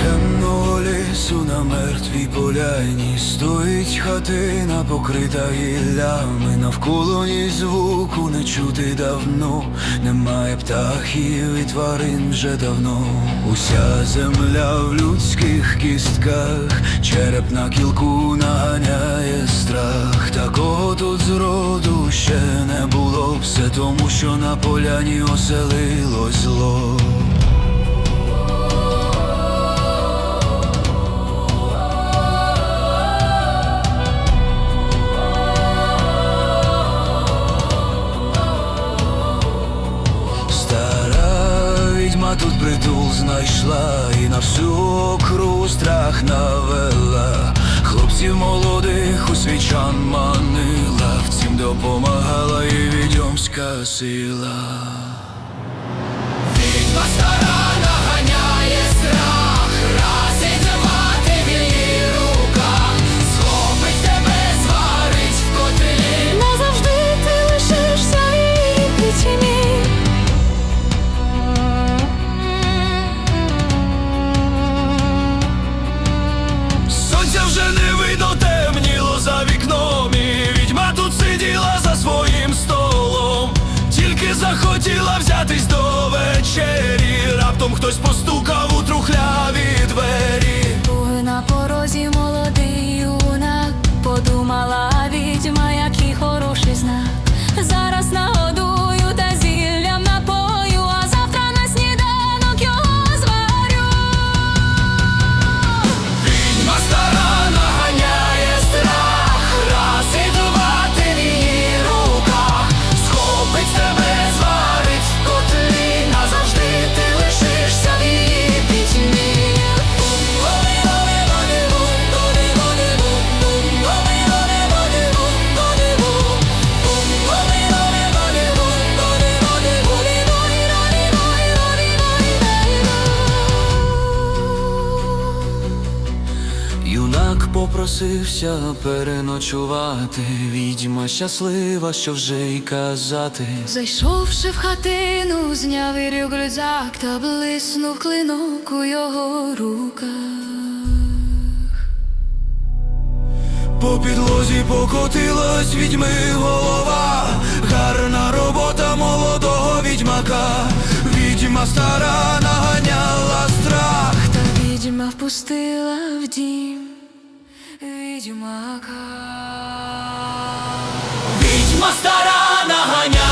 темного лісу на мертвій поляні стоїть хатина, покрита гіллями, навколо ні звуку не чути давно, немає птахів і тварин вже давно. Уся земля в людських кістках, череп на кілку наганяє страх. Такого тут зроду ще не було, все тому, що на поляні оселилось зло. Відьма тут притул знайшла і на всю окру страх навела. Хлопців молодих у свічан манила, втім допомагала і відьомська сила. Юнак попросився переночувати, відьма щаслива, що вже й казати. Зайшовши в хатину, зняв і рюкзак та блиснув клинок у його руках. По підлозі покотилась відьми голова, гарна робота молодого відьмака, відьма стара наганяла страх. Та відьма впустила в дім відьмака. Відьма стара наганя.